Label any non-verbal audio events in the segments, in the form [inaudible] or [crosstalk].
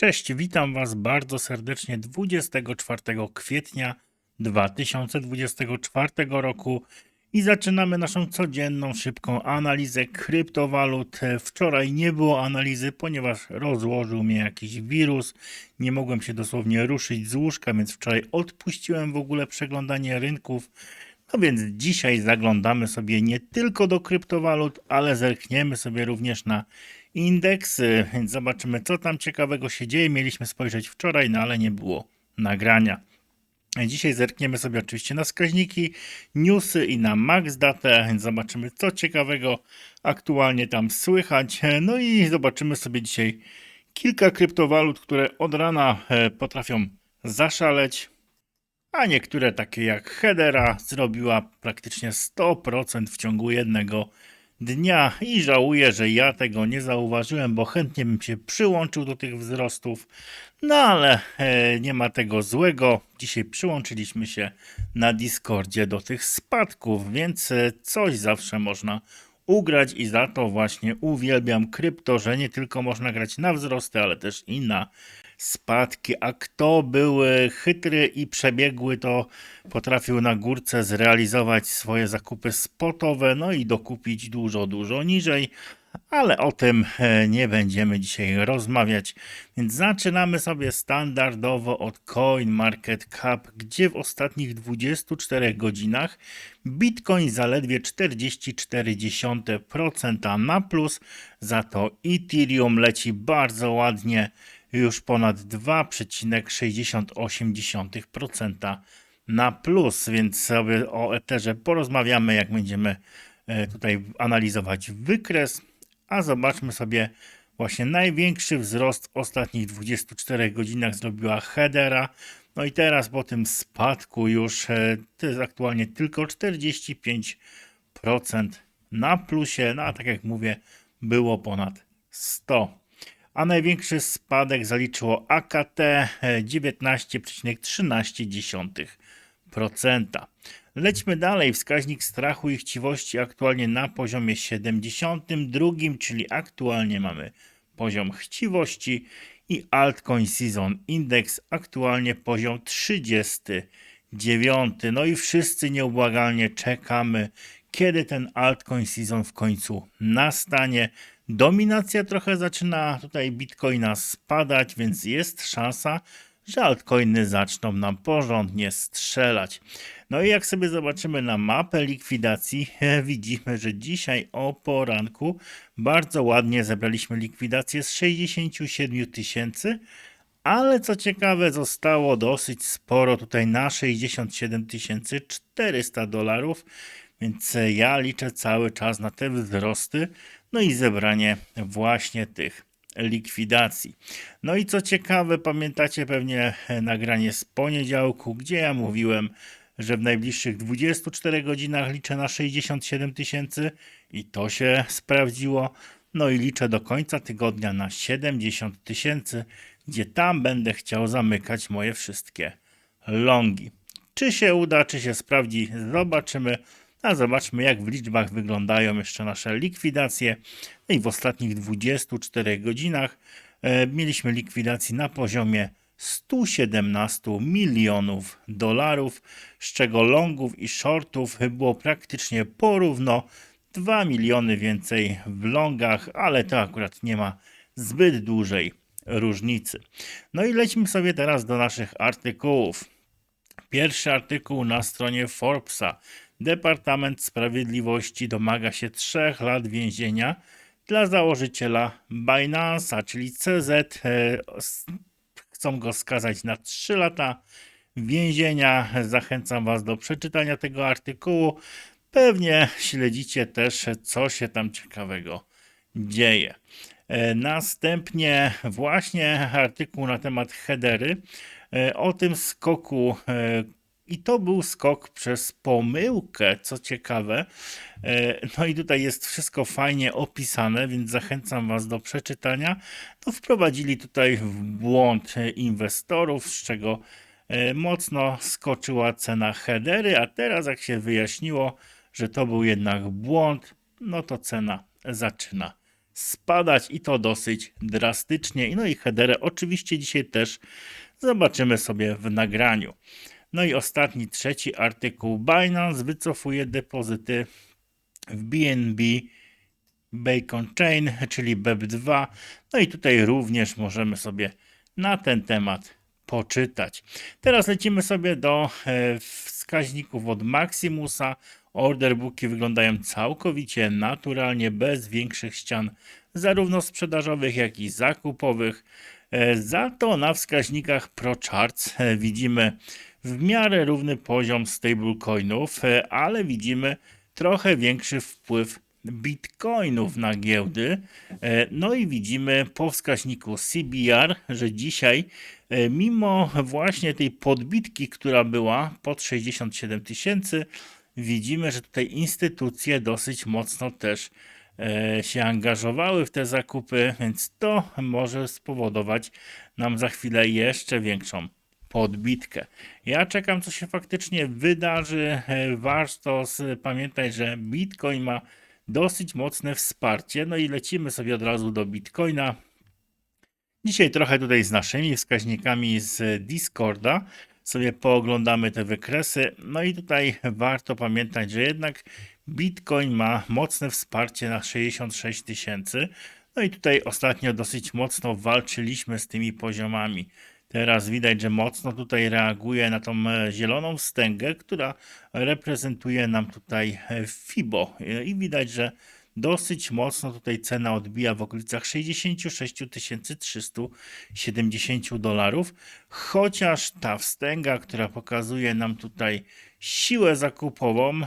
Cześć, witam Was bardzo serdecznie 24 kwietnia 2024 roku i zaczynamy naszą codzienną, szybką analizę kryptowalut. Wczoraj nie było analizy, ponieważ rozłożył mnie jakiś wirus. Nie mogłem się dosłownie ruszyć z łóżka, więc wczoraj odpuściłem w ogóle przeglądanie rynków. No więc dzisiaj zaglądamy sobie nie tylko do kryptowalut, ale zerkniemy sobie również na indeksy, więc zobaczymy co tam ciekawego się dzieje. Mieliśmy spojrzeć wczoraj, no ale nie było nagrania. Dzisiaj zerkniemy sobie oczywiście na wskaźniki, newsy i na MaxDatę, więc zobaczymy co ciekawego aktualnie tam słychać. No i zobaczymy sobie dzisiaj kilka kryptowalut, które od rana e, potrafią zaszaleć a niektóre takie jak Hedera zrobiła praktycznie 100% w ciągu jednego i żałuję, że ja tego nie zauważyłem, bo chętnie bym się przyłączył do tych wzrostów, no ale e, nie ma tego złego. Dzisiaj przyłączyliśmy się na Discordzie do tych spadków, więc e, coś zawsze można ugrać i za to właśnie uwielbiam krypto, że nie tylko można grać na wzrosty, ale też i na spadki, a kto był chytry i przebiegły, to potrafił na górce zrealizować swoje zakupy spotowe, no i dokupić dużo, dużo niżej. Ale o tym e, nie będziemy dzisiaj rozmawiać, więc zaczynamy sobie standardowo od CoinMarketCap, gdzie w ostatnich 24 godzinach Bitcoin zaledwie 44% na plus, za to Ethereum leci bardzo ładnie już ponad 2,68% na plus, więc sobie o Etherze porozmawiamy, jak będziemy e, tutaj analizować wykres, a zobaczmy sobie właśnie największy wzrost w ostatnich 24 godzinach zrobiła Hedera. No i teraz po tym spadku już e, to jest aktualnie tylko 45% na plusie, no a tak jak mówię, było ponad 100 a największy spadek zaliczyło AKT 19,13%. Lećmy dalej. Wskaźnik strachu i chciwości aktualnie na poziomie 72, czyli aktualnie mamy poziom chciwości i altcoin season index aktualnie poziom 39. No i wszyscy nieubłagalnie czekamy, kiedy ten altcoin season w końcu nastanie. Dominacja trochę zaczyna tutaj Bitcoina spadać, więc jest szansa, że altcoiny zaczną nam porządnie strzelać. No i jak sobie zobaczymy na mapę likwidacji, [laughs] widzimy, że dzisiaj o poranku bardzo ładnie zebraliśmy likwidację z 67 tysięcy, ale co ciekawe zostało dosyć sporo tutaj na 67 400 dolarów, więc ja liczę cały czas na te wzrosty, no i zebranie właśnie tych likwidacji. No i co ciekawe, pamiętacie pewnie nagranie z poniedziałku, gdzie ja mówiłem, że w najbliższych 24 godzinach liczę na 67 tysięcy i to się sprawdziło. No i liczę do końca tygodnia na 70 tysięcy, gdzie tam będę chciał zamykać moje wszystkie longi. Czy się uda, czy się sprawdzi, zobaczymy. A zobaczmy, jak w liczbach wyglądają jeszcze nasze likwidacje. No i w ostatnich 24 godzinach e, mieliśmy likwidacji na poziomie 117 milionów dolarów, z czego longów i shortów było praktycznie porówno 2 miliony więcej w longach, ale to akurat nie ma zbyt dużej różnicy. No i lecimy sobie teraz do naszych artykułów. Pierwszy artykuł na stronie Forbesa. Departament Sprawiedliwości domaga się trzech lat więzienia dla założyciela Binance'a, czyli CZ. E, chcą go skazać na 3 lata więzienia. Zachęcam Was do przeczytania tego artykułu. Pewnie śledzicie też, co się tam ciekawego dzieje. E, następnie właśnie artykuł na temat headery e, o tym skoku i to był skok przez pomyłkę, co ciekawe. E, no i tutaj jest wszystko fajnie opisane, więc zachęcam Was do przeczytania. No wprowadzili tutaj w błąd inwestorów, z czego e, mocno skoczyła cena headery, a teraz jak się wyjaśniło, że to był jednak błąd, no to cena zaczyna spadać i to dosyć drastycznie. No i headerę oczywiście dzisiaj też zobaczymy sobie w nagraniu. No i ostatni, trzeci artykuł. Binance wycofuje depozyty w BNB Bacon Chain, czyli BEP2. No i tutaj również możemy sobie na ten temat poczytać. Teraz lecimy sobie do e, wskaźników od Maximusa. Orderbooki wyglądają całkowicie naturalnie, bez większych ścian, zarówno sprzedażowych, jak i zakupowych. E, Za to na wskaźnikach ProCharts e, widzimy w miarę równy poziom stablecoinów, e, ale widzimy trochę większy wpływ bitcoinów na giełdy. E, No i widzimy po wskaźniku CBR, że dzisiaj, e, mimo właśnie tej podbitki, która była pod 67 tysięcy, widzimy, że tutaj instytucje dosyć mocno też się angażowały w te zakupy, więc to może spowodować nam za chwilę jeszcze większą podbitkę. Ja czekam, co się faktycznie wydarzy. E, Warto s- pamiętać, że Bitcoin ma dosyć mocne wsparcie. No i lecimy sobie od razu do Bitcoina. Dzisiaj trochę tutaj z naszymi wskaźnikami z Discorda sobie pooglądamy te wykresy. No i tutaj warto pamiętać, że jednak Bitcoin ma mocne wsparcie na 66 tysięcy. No i tutaj ostatnio dosyć mocno walczyliśmy z tymi poziomami. Teraz widać, że mocno tutaj reaguje na tą e, zieloną wstęgę, która reprezentuje nam tutaj e, FIBO. E, I widać, że dosyć mocno tutaj cena odbija w okolicach 66 370 dolarów, chociaż ta wstęga, która pokazuje nam tutaj siłę zakupową,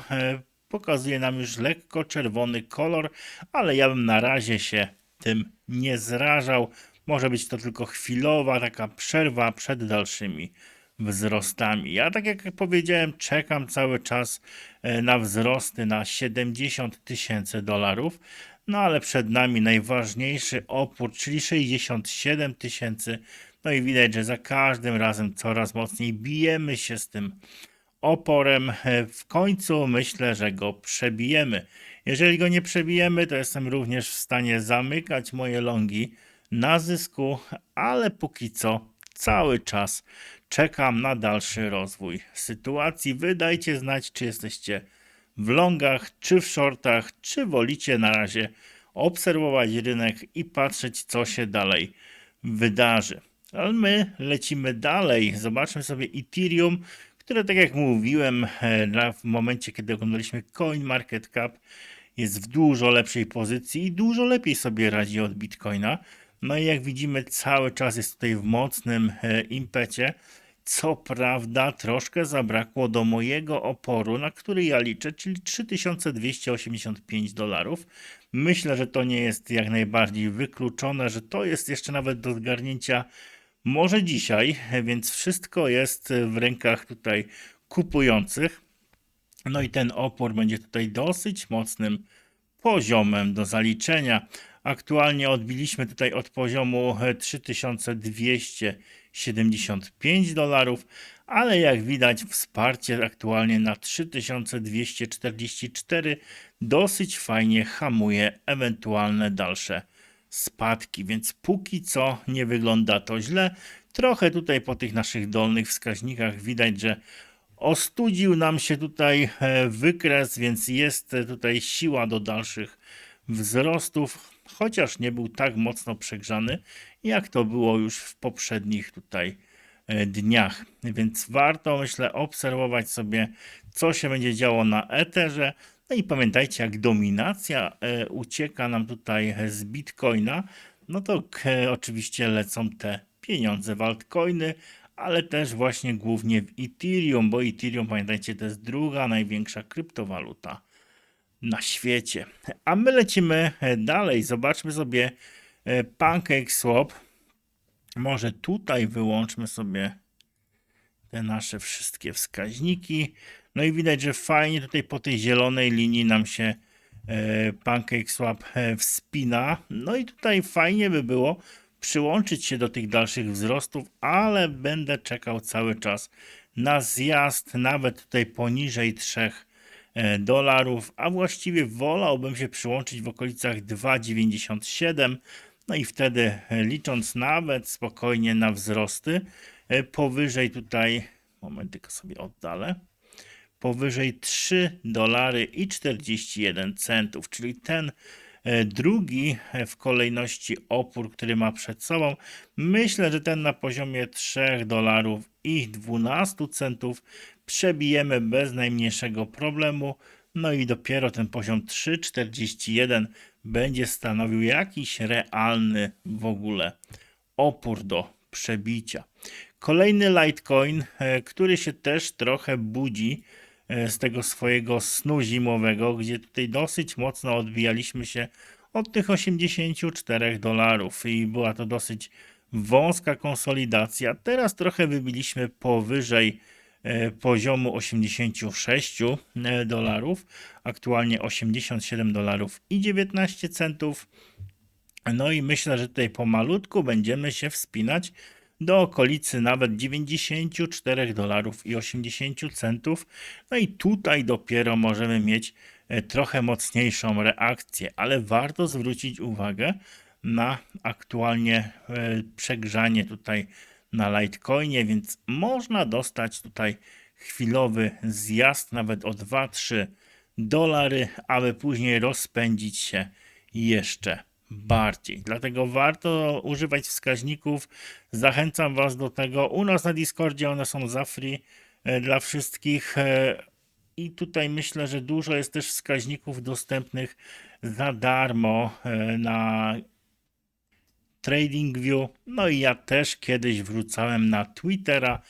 pokazuje nam już lekko czerwony kolor, ale ja bym na razie się tym nie zrażał. Może być to tylko chwilowa taka przerwa przed dalszymi wzrostami. Ja, tak jak powiedziałem, czekam cały czas e, na wzrosty na 70 tysięcy dolarów. No ale przed nami najważniejszy opór, czyli 67 tysięcy. No i widać, że za każdym razem coraz mocniej bijemy się z tym oporem. E, W końcu myślę, że go przebijemy. Jeżeli go nie przebijemy, to jestem również w stanie zamykać moje longi na zysku, ale póki co cały czas czekam na dalszy rozwój sytuacji. Wy dajcie znać, czy jesteście w longach, czy w shortach, czy wolicie na razie obserwować rynek i patrzeć, co się dalej wydarzy. Ale my lecimy dalej. Zobaczmy sobie Ethereum, które, tak jak mówiłem, e, w momencie, kiedy oglądaliśmy CoinMarketCap, jest w dużo lepszej pozycji i dużo lepiej sobie radzi od Bitcoina. No i jak widzimy, cały czas jest tutaj w mocnym e, impecie. Co prawda, troszkę zabrakło do mojego oporu, na który ja liczę, czyli 3285 dolarów. Myślę, że to nie jest jak najbardziej wykluczone, że to jest jeszcze nawet do zgarnięcia może dzisiaj, więc wszystko jest w rękach tutaj kupujących. No i ten opór będzie tutaj dosyć mocnym poziomem do zaliczenia. Aktualnie odbiliśmy tutaj od poziomu e, 3275 dolarów, ale jak widać wsparcie aktualnie na 3244 dosyć fajnie hamuje ewentualne dalsze spadki, więc póki co nie wygląda to źle. Trochę tutaj po tych naszych dolnych wskaźnikach widać, że ostudził nam się tutaj e, wykres, więc jest e, tutaj siła do dalszych wzrostów, chociaż nie był tak mocno przegrzany, jak to było już w poprzednich tutaj e, dniach. Więc warto, myślę, obserwować sobie, co się będzie działo na Etherze. No i pamiętajcie, jak dominacja e, ucieka nam tutaj z Bitcoina, no to e, oczywiście lecą te pieniądze w altcoiny, ale też właśnie głównie w Ethereum, bo Ethereum, pamiętajcie, to jest druga największa kryptowaluta na świecie. A my lecimy e, dalej. Zobaczmy sobie e, PancakeSwap. Może tutaj wyłączmy sobie te nasze wszystkie wskaźniki. No i widać, że fajnie tutaj po tej zielonej linii nam się e, PancakeSwap e, wspina. No i tutaj fajnie by było przyłączyć się do tych dalszych wzrostów, ale będę czekał cały czas na zjazd, nawet tutaj poniżej 3 e, dolarów, a właściwie wolałbym się przyłączyć w okolicach 2,97. No i wtedy e, licząc nawet spokojnie na wzrosty e, powyżej tutaj, moment tylko sobie oddalę, powyżej 3 dolary i 41 centów, czyli ten e, drugi e, w kolejności opór, który ma przed sobą. Myślę, że ten na poziomie 3 dolarów i 12 centów przebijemy bez najmniejszego problemu. No i dopiero ten poziom 3,41 będzie stanowił jakiś realny w ogóle opór do przebicia. Kolejny Litecoin, e, który się też trochę budzi e, z tego swojego snu zimowego, gdzie tutaj dosyć mocno odbijaliśmy się od tych 84 dolarów i była to dosyć wąska konsolidacja. Teraz trochę wybiliśmy powyżej e, poziomu 86 e, dolarów, aktualnie 87 dolarów i 19 centów. No i myślę, że tutaj pomalutku będziemy się wspinać do okolicy nawet 94 dolarów i 80 centów. No i tutaj dopiero możemy mieć e, trochę mocniejszą reakcję, ale warto zwrócić uwagę na aktualnie e, przegrzanie tutaj na Litecoinie, więc można dostać tutaj chwilowy zjazd nawet o 2-3 dolary, aby później rozpędzić się jeszcze bardziej. Dlatego warto używać wskaźników. Zachęcam Was do tego. U nas na Discordzie one są za free e, dla wszystkich. e, I tutaj myślę, że dużo jest też wskaźników dostępnych za darmo e, na TradingView. No i ja też kiedyś wrzucałem na Twittera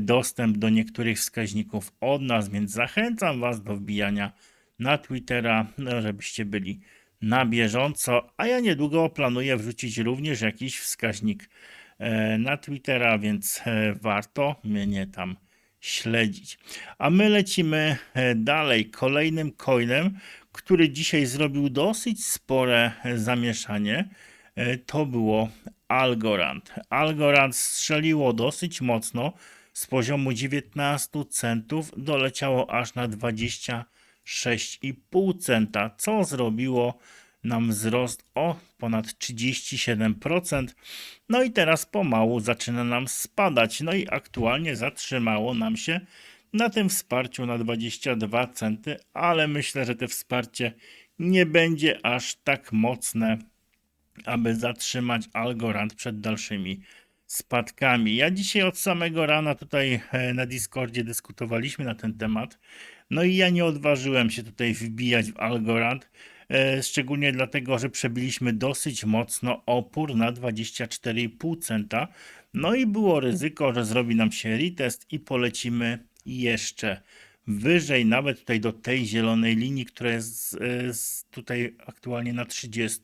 dostęp do niektórych wskaźników od nas, więc zachęcam Was do wbijania na Twittera, no, żebyście byli na bieżąco. A ja niedługo planuję wrzucić również jakiś wskaźnik e, na Twittera, więc e, warto mnie tam śledzić. A my lecimy e, dalej kolejnym coinem, który dzisiaj zrobił dosyć spore zamieszanie. To było Algorand. Algorand strzeliło dosyć mocno z poziomu 19 centów doleciało aż na 26,5 centa, co zrobiło nam wzrost o ponad 37%. No i teraz pomału zaczyna nam spadać. No i aktualnie zatrzymało nam się na tym wsparciu na 22 centy, ale myślę, że to wsparcie nie będzie aż tak mocne, aby zatrzymać Algorand przed dalszymi spadkami. Ja dzisiaj od samego rana tutaj e, na Discordzie dyskutowaliśmy na ten temat. No i ja nie odważyłem się tutaj wbijać w Algorand, e, szczególnie dlatego, że przebiliśmy dosyć mocno opór na 24,5 centa. No i było ryzyko, że zrobi nam się retest i polecimy jeszcze wyżej, nawet tutaj do tej zielonej linii, która jest e, tutaj aktualnie na 30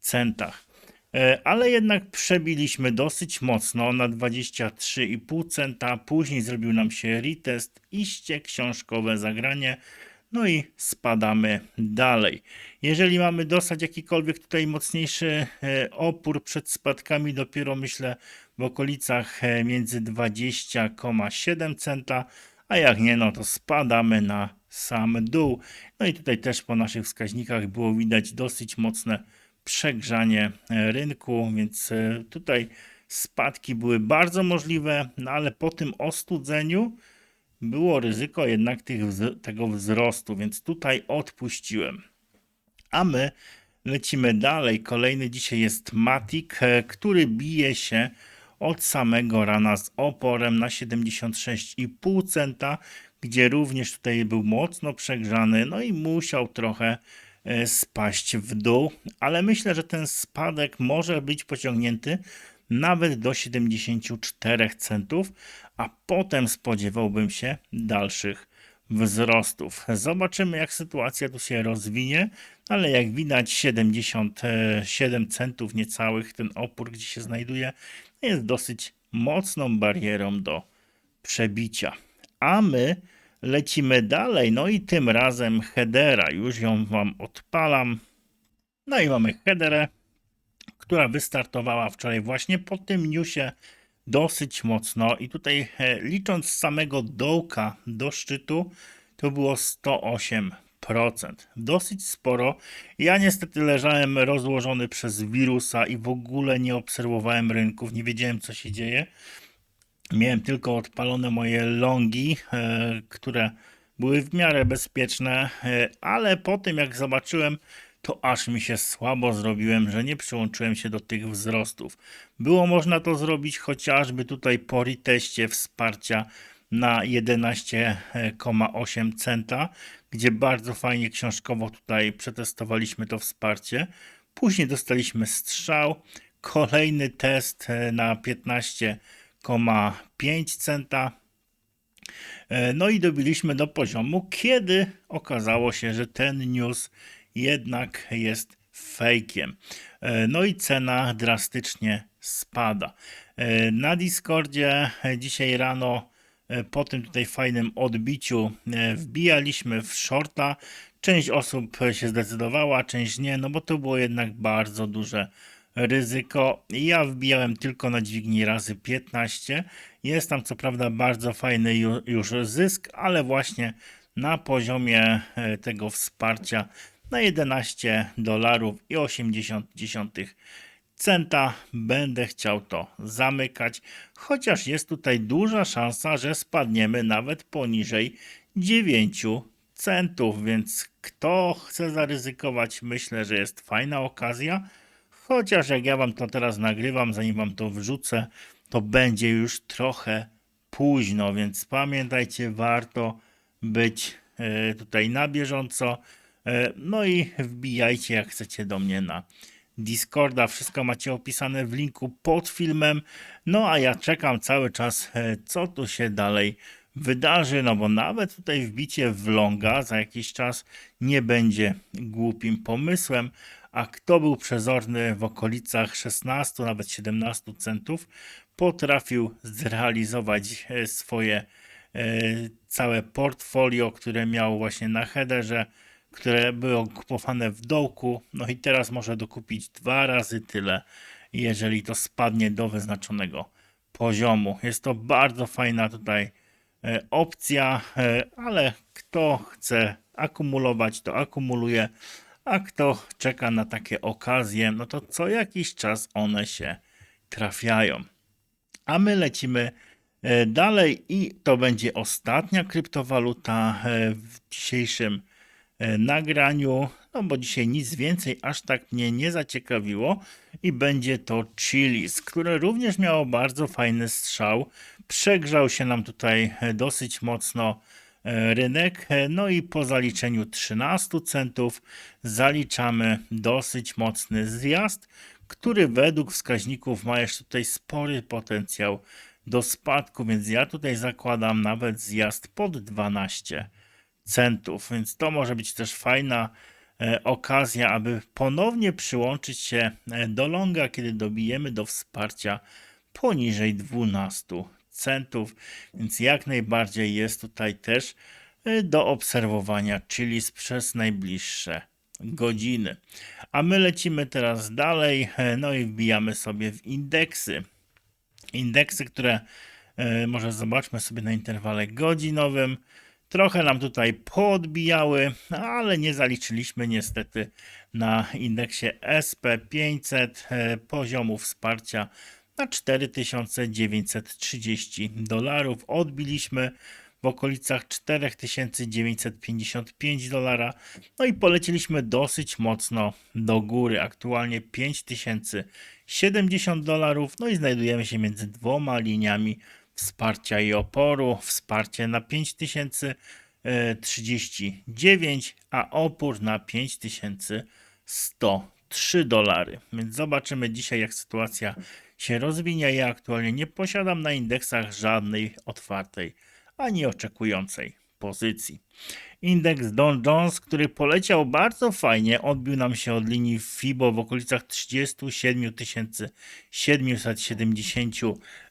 centach. E, Ale jednak przebiliśmy dosyć mocno na 23,5 centa. Później zrobił nam się retest, iście książkowe zagranie. No i spadamy dalej. Jeżeli mamy dostać jakikolwiek tutaj mocniejszy e, opór przed spadkami, dopiero myślę w okolicach e, między 20,7 centa, a jak nie, no to spadamy na sam dół. No i tutaj też po naszych wskaźnikach było widać dosyć mocne przegrzanie e, rynku, więc e, tutaj spadki były bardzo możliwe, no ale po tym ostudzeniu było ryzyko jednak tych, tego wzrostu, więc tutaj odpuściłem. A my lecimy dalej. Kolejny dzisiaj jest Matic, e, który bije się od samego rana z oporem na 76,5 centa, gdzie również tutaj był mocno przegrzany, no i musiał trochę spaść w dół, ale myślę, że ten spadek może być pociągnięty nawet do 74 centów, a potem spodziewałbym się dalszych wzrostów. Zobaczymy, jak sytuacja tu się rozwinie, ale jak widać 77 centów niecałych, ten opór, gdzie się znajduje, jest dosyć mocną barierą do przebicia. A my lecimy dalej, no i tym razem headera, już ją wam odpalam. No i mamy headerę, która wystartowała wczoraj właśnie po tym newsie dosyć mocno i tutaj e, licząc z samego dołka do szczytu, to było 108%. Dosyć sporo. Ja niestety leżałem rozłożony przez wirusa i w ogóle nie obserwowałem rynków, nie wiedziałem co się dzieje. Miałem tylko odpalone moje longi, e, które były w miarę bezpieczne, e, ale po tym jak zobaczyłem, to aż mi się słabo zrobiłem, że nie przyłączyłem się do tych wzrostów. Było można to zrobić chociażby tutaj po reteście wsparcia na 11,8 centa, gdzie bardzo fajnie książkowo tutaj przetestowaliśmy to wsparcie. Później dostaliśmy strzał, kolejny test e, na 15 0,5 centa. E, no i dobiliśmy do poziomu, kiedy okazało się, że ten news jednak jest fejkiem. E, no i cena drastycznie spada. E, na Discordzie dzisiaj rano po tym tutaj fajnym odbiciu wbijaliśmy w shorta. Część osób się zdecydowała, część nie, no bo to było jednak bardzo duże ryzyko. Ja wbijałem tylko na dźwigni razy 15. Jest tam co prawda bardzo fajny ju- już zysk, ale właśnie na poziomie e, tego wsparcia na 11 dolarów i 80 centa będę chciał to zamykać, chociaż jest tutaj duża szansa, że spadniemy nawet poniżej 9 centów, więc kto chce zaryzykować, myślę, że jest fajna okazja. Chociaż jak ja wam to teraz nagrywam, zanim wam to wrzucę, to będzie już trochę późno, więc pamiętajcie, warto być e, tutaj na bieżąco. E, No i wbijajcie, jak chcecie do mnie na Discorda. Wszystko macie opisane w linku pod filmem. No a ja czekam cały czas, e, co tu się dalej wydarzy. No bo nawet tutaj wbicie w longa za jakiś czas nie będzie głupim pomysłem. A kto był przezorny w okolicach 16, nawet 17 centów, potrafił zrealizować e, swoje e, całe portfolio, które miał właśnie na headerze, które były kupowane w dołku. No i teraz może dokupić dwa razy tyle, jeżeli to spadnie do wyznaczonego poziomu. Jest to bardzo fajna tutaj e, opcja, ale kto chce akumulować, to akumuluje, a kto czeka na takie okazje, no to co jakiś czas one się trafiają. A my lecimy e, dalej i to będzie ostatnia kryptowaluta e, w dzisiejszym e, nagraniu, no bo dzisiaj nic więcej aż tak mnie nie zaciekawiło i będzie to Chilis, które również miało bardzo fajny strzał. Przegrzał się nam tutaj dosyć mocno rynek, no i po zaliczeniu 13 centów zaliczamy dosyć mocny zjazd, który według wskaźników ma jeszcze tutaj spory potencjał do spadku, więc ja tutaj zakładam nawet zjazd pod 12 centów, więc to może być też fajna e, okazja, aby ponownie przyłączyć się e, do longa, kiedy dobijemy do wsparcia poniżej 12 centów, więc jak najbardziej jest tutaj też e, do obserwowania, czyli przez najbliższe godziny. A my lecimy teraz dalej, e, no i wbijamy sobie w indeksy. Indeksy, które e, może zobaczmy sobie na interwale godzinowym. Trochę nam tutaj podbijały, ale nie zaliczyliśmy niestety na indeksie SP500 e, poziomu wsparcia na 4930 dolarów. Odbiliśmy w okolicach 4955 dolara. No i poleciliśmy dosyć mocno do góry. Aktualnie 5070 dolarów. No i znajdujemy się między dwoma liniami wsparcia i oporu. Wsparcie na 5039, a opór na 5103 dolary. Więc zobaczymy dzisiaj, jak sytuacja się rozwinie. Ja aktualnie nie posiadam na indeksach żadnej otwartej ani oczekującej pozycji. Indeks Dow Jones, który poleciał bardzo fajnie, odbił nam się od linii FIBO w okolicach 37 770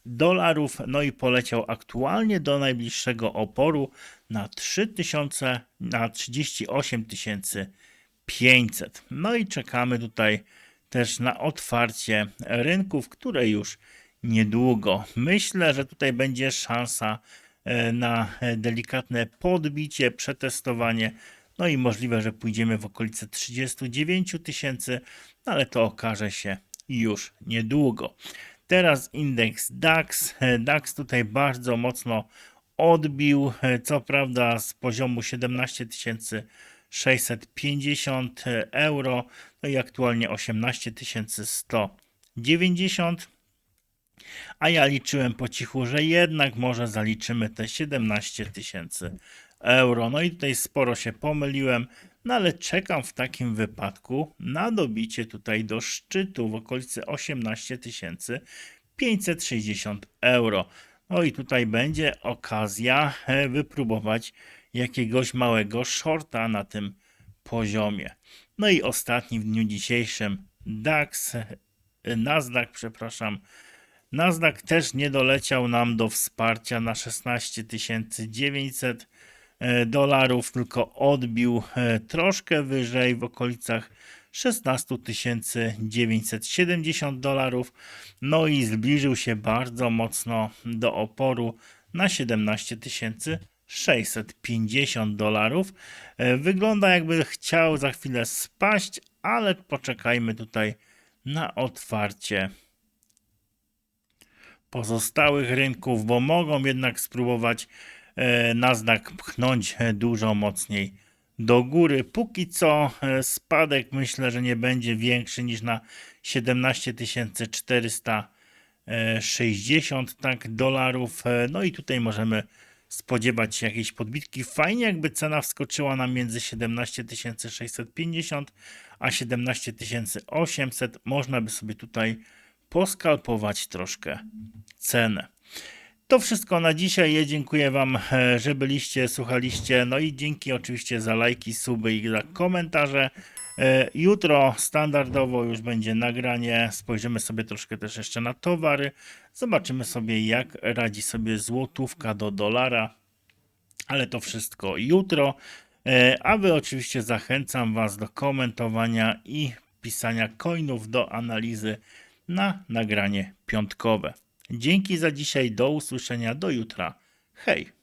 dolarów, no i poleciał aktualnie do najbliższego oporu na 3000, na 38 500. No i czekamy tutaj też na otwarcie rynków, które już niedługo. Myślę, że tutaj będzie szansa e, na e, delikatne podbicie, przetestowanie. No i możliwe, że pójdziemy w okolice 39 tysięcy, no ale to okaże się już niedługo. Teraz indeks DAX. E, DAX tutaj bardzo mocno odbił, co prawda z poziomu 17 650 euro, no i aktualnie 18 190. A ja liczyłem po cichu, że jednak może zaliczymy te 17 tysięcy euro. No i tutaj sporo się pomyliłem, no ale czekam w takim wypadku na dobicie tutaj do szczytu w okolicy 18 560 euro. No i tutaj będzie okazja e, wypróbować jakiegoś małego shorta na tym poziomie. No i ostatni w dniu dzisiejszym DAX, Nasdaq, przepraszam. Nasdaq też nie doleciał nam do wsparcia na 16 900 e, dolarów, tylko odbił e, troszkę wyżej w okolicach 16 970 dolarów. No i zbliżył się bardzo mocno do oporu na 17 650 dolarów. E, Wygląda jakby chciał za chwilę spaść, ale poczekajmy tutaj na otwarcie pozostałych rynków, bo mogą jednak spróbować e, Nasdaq pchnąć dużo mocniej do góry. Póki co e, spadek myślę, że nie będzie większy niż na 17 460 tak, dolarów. No i tutaj możemy spodziewać się jakiejś podbitki. Fajnie jakby cena wskoczyła na między 17 650 a 17 800. Można by sobie tutaj poskalpować troszkę cenę. To wszystko na dzisiaj. Dziękuję Wam, e, że byliście, słuchaliście. No i dzięki oczywiście za lajki, suby i za komentarze. E, Jutro standardowo już będzie nagranie. Spojrzymy sobie troszkę też jeszcze na towary. Zobaczymy sobie, jak radzi sobie złotówka do dolara. Ale to wszystko jutro. E, A Wy oczywiście zachęcam Was do komentowania i pisania coinów do analizy na nagranie piątkowe. Dzięki za dzisiaj, do usłyszenia, do jutra. Hej!